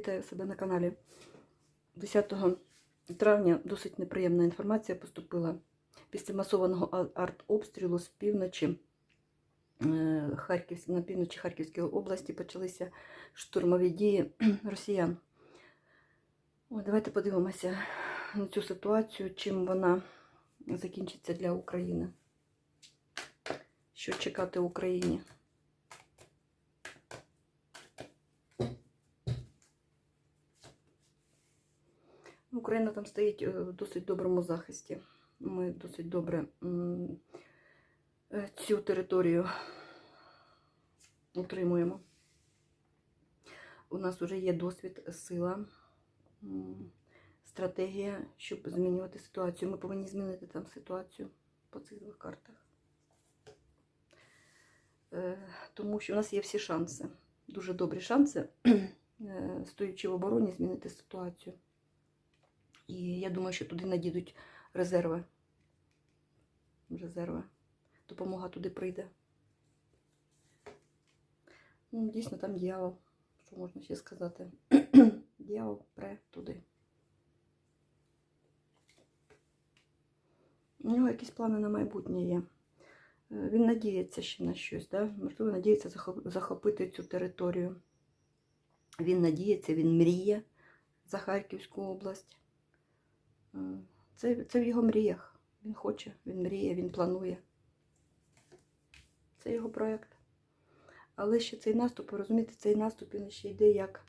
Вітаю себе на каналі. 10 травня досить неприємна інформація поступила після масованого артобстрілу з півночі. е, на півночі Харківської області почалися штурмові дії росіян. О, давайте подивимося на цю ситуацію, чим вона закінчиться для України. Що чекати Україні? Україна там стоїть е, в досить доброму захисті. Ми досить добре е, цю територію утримуємо. У нас вже є досвід, сила, стратегія, щоб змінювати ситуацію. Ми повинні змінити там ситуацію по цих двох картах. Е, Тому що у нас є всі шанси, дуже добрі шанси, стоячи в обороні, змінити ситуацію. І я думаю, що туди надійдуть резерви. Резерви. Допомога туди прийде. Ну, дійсно, там дьявол. Що можна ще сказати? дьявол пре туди. У нього якісь плани на майбутнє є. Е, Він надіється ще на щось, да? можливо, надіється захопити цю територію. Він надіється, він мріє за Харківську область. Е, Це, це в його мріях. Він хоче, він мріє, він планує. Це його проєкт. Але ще цей наступ, розумієте, цей наступ він ще йде як,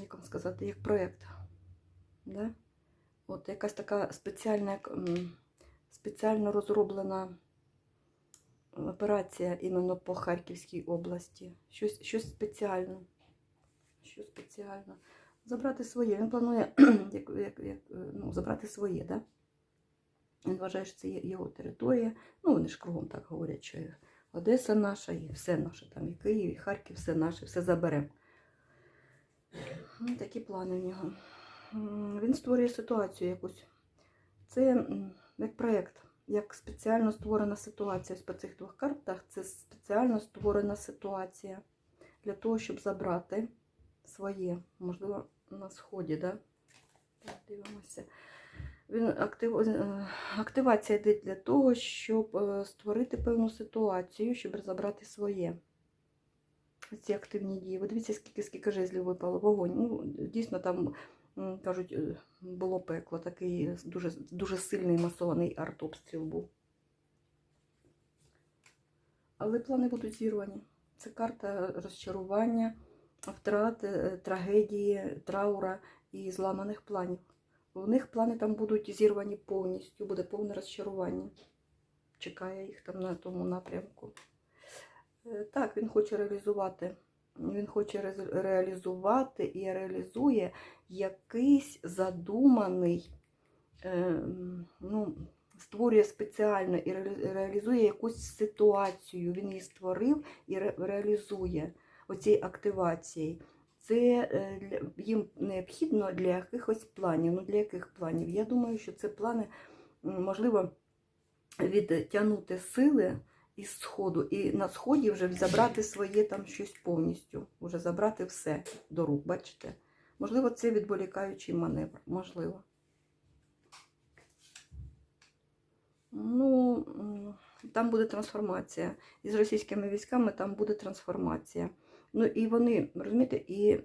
як вам сказати, як проєкт. Да? От якась така спеціальна, спеціально розроблена операція іменно по Харківській області. Щось, щось спеціальне. Щось спеціальне забрати своє. Він планує як, як, як, е, ну, забрати своє, да? Він вважає, що це його територія. Ну, вони ж кругом так говорять, що Одеса наша, і все наше, там, і Київ, і Харків, все наше, все заберемо. Ну, Такі плани в нього. Він створює ситуацію якусь. Це як проєкт, як спеціально створена ситуація. По цих двох картах це спеціально створена ситуація для того, щоб забрати своє, можливо, на сході, да? Так, дивимося. Він актив... е, Активація йде для того, щоб е, створити певну ситуацію, щоб забрати своє. Ці активні дії. Ви дивіться, скільки, скільки жезлів випало вогонь. Ну, дійсно, там, кажуть, е, було пекло, такий дуже, дуже сильний масований артобстріл був. Але плани будуть зірвані. Це карта розчарування, втрат, е, трагедії, траура і зламаних планів. У них плани там будуть зірвані повністю, буде повне розчарування. Чекає їх там на тому напрямку. Е, Так, він хоче реалізувати. Він хоче реалізувати і реалізує якийсь задуманий, е, ну, створює спеціально і реалізує якусь ситуацію. Він її створив і реалізує оцій активації. Це е, їм необхідно для якихось планів. Ну, для яких планів? Я думаю, що це плани, можливо, відтягнути сили із сходу, і на сході вже забрати своє там щось повністю, вже забрати все до рук, бачите? Можливо, це відволікаючий маневр, можливо. Ну, там буде трансформація. Із російськими військами там буде трансформація. Ну і вони, розумієте, і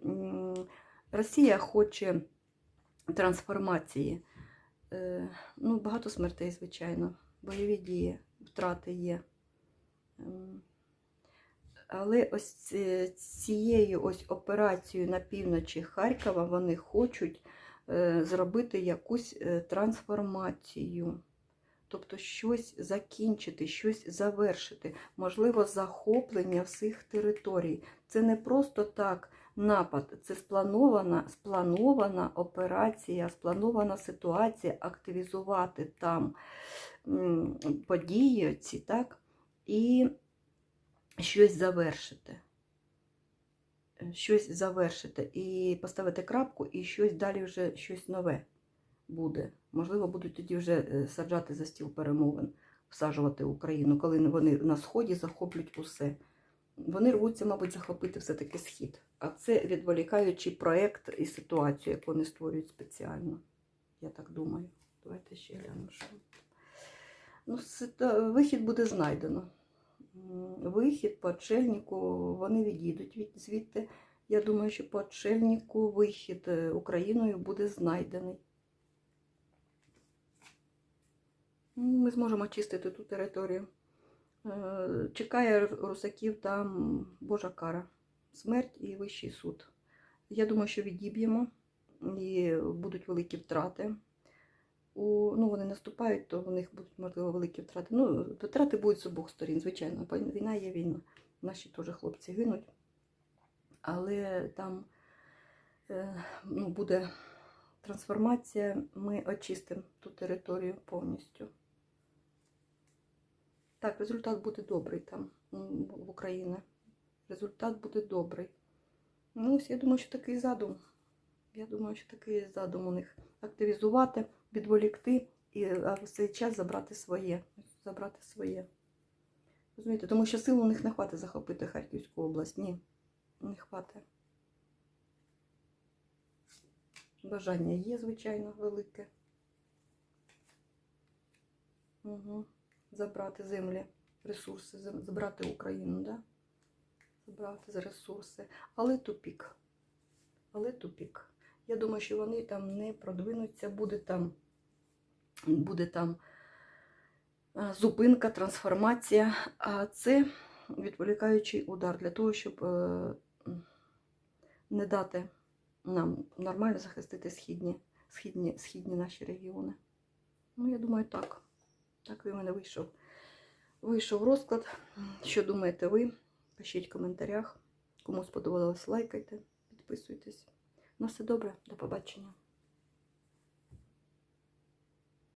Росія хоче трансформації. Е, ну, багато смертей, звичайно, бойові дії, втрати є. Ем, Але ось цією ось операцією на півночі Харкова вони хочуть е, зробити якусь е, трансформацію. Тобто щось закінчити, щось завершити, можливо, захоплення всіх територій. Це не просто так напад, це спланована, спланована операція, спланована ситуація, активізувати там події ці, так, і щось завершити. Щось завершити і поставити крапку, і щось далі вже щось нове буде. Можливо, будуть тоді вже е, саджати за стіл перемовин, всаджувати Україну, коли вони на сході захоплять усе. Вони рвуться, мабуть, захопити все-таки схід. А це відволікаючий проєкт і ситуацію, яку вони створюють спеціально. Я так думаю. Давайте ще що. Ну, вихід буде знайдено. Вихід по отшельнику, вони відійдуть від звідти. Я думаю, що по отшельнику вихід е, Україною буде знайдений. Ну, Ми зможемо очистити ту територію. Е, Чекає русаків там Божа кара, смерть і вищий суд. Я думаю, що відіб'ємо і будуть великі втрати. У, ну, вони наступають, то у них будуть, можливо, великі втрати. Ну, втрати будуть з обох сторін, звичайно. Війна є війна. Наші теж хлопці гинуть. Але там е, ну, буде трансформація, ми очистимо ту територію повністю. Так, результат буде добрий там в Україні. Результат буде добрий. Ну, ось я думаю, що такий задум. Я думаю, що такий задум у них активізувати, відволікти і а в цей час забрати своє. Забрати своє. Розумієте, тому що сил у них не хватить захопити Харківську область. Ні, не хватить. Бажання є, звичайно, велике. Угу. Забрати землі, ресурси, забрати Україну, да? забрати за ресурси. Але тупік. Але тупік. Я думаю, що вони там не продвинуться, буде там, буде там зупинка, трансформація. А це відволікаючий удар для того, щоб е, не дати нам нормально захистити східні, східні, східні наші регіони. Ну, я думаю, так. Так і в мене вийшов. Вийшов розклад. Що думаєте ви? Пишіть в коментарях. Кому сподобалось, лайкайте, підписуйтесь. На все добре, до побачення.